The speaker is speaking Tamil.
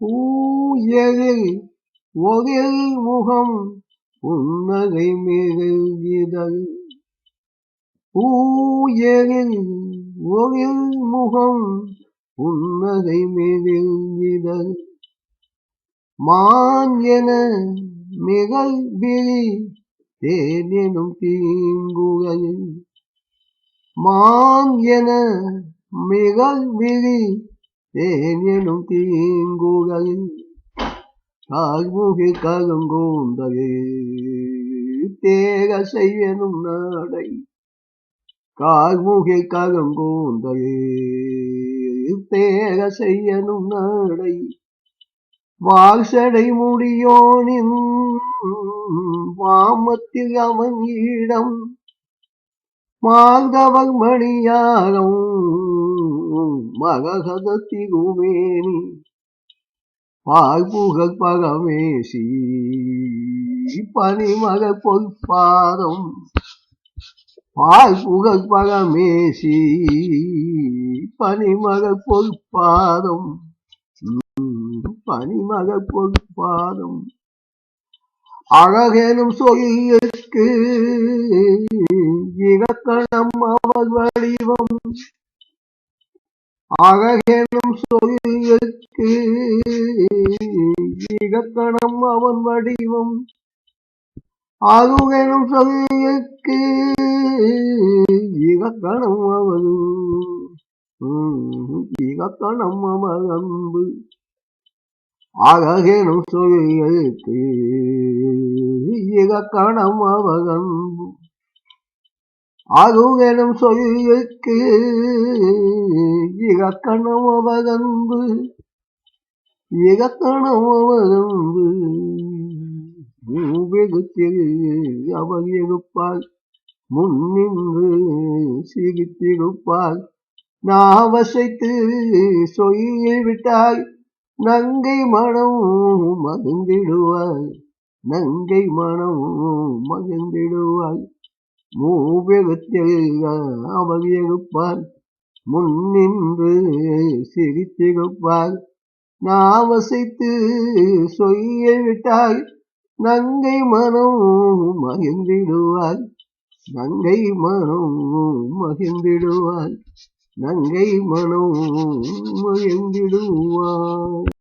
பூயலில் ஒரில் முகம் புன்னகை மிகுதிதழ் பூயலில் ஒரில் முகம் புன்னகை மிகுதிதழ் மான் என மிகழ்விழி தேனும் தேனெனும் தீங்குகள் மான் என மிகழ்விழி விழி தேனெனும் தீங்குகள் கால்முகி கருங்கூந்தலே தேக செய்யனும் நாடை கால்முகி கருங்கூந்தலே தேகசை எனும் நாடை வாசடை முடியோனின் வாமத்தில் அவன் ஈடம் மாந்தவன் மணியாரம் மகசத திருமேனி பால்புகழ் பரமேசி பனிமக பொற்பாதம் பால்புகழ் பரமேசி பனிமக பொற்பாதம் பனிமக பொற்பாதம் அழகேனும் சொல்லுக்கு இலக்கணம் அவர் வடிவம் அழகெனும் சொல்லுக்கு இலக்கணம் அவன் வடிவம். அருகெனும் சொல்லுக்கு இலக்கணம் அவன். இலக்கணம் அவன் அன்பு. அழகெனும் சொல்லுக்கு இலக்கணம் அவன் அன்பு. அருவெனும் சொல்லுக்கு இலக்கணம் அவர் அன்பு இலக்கணம் அவர் அன்பு அவர் இருப்பார் முன்னின்று சிரித்திருப்பார். நாவசைத்து சொல்லி விட்டாய் நங்கை மனம் மகிழ்ந்திடுவாய். நங்கை மனம் மகிழ்ந்திடுவாய். மூவெகுத்தில் அவர் இருப்பார் முன்னின்று சிரித்திருப்பார். நாவசைத்து சொல்லி விட்டாய் நங்கை மனம் மகிழ்ந்திடுவாய் நங்கை மனம் மகிழ்ந்திடுவாய் நங்கை மனம் மகிழ்ந்திடுவாய்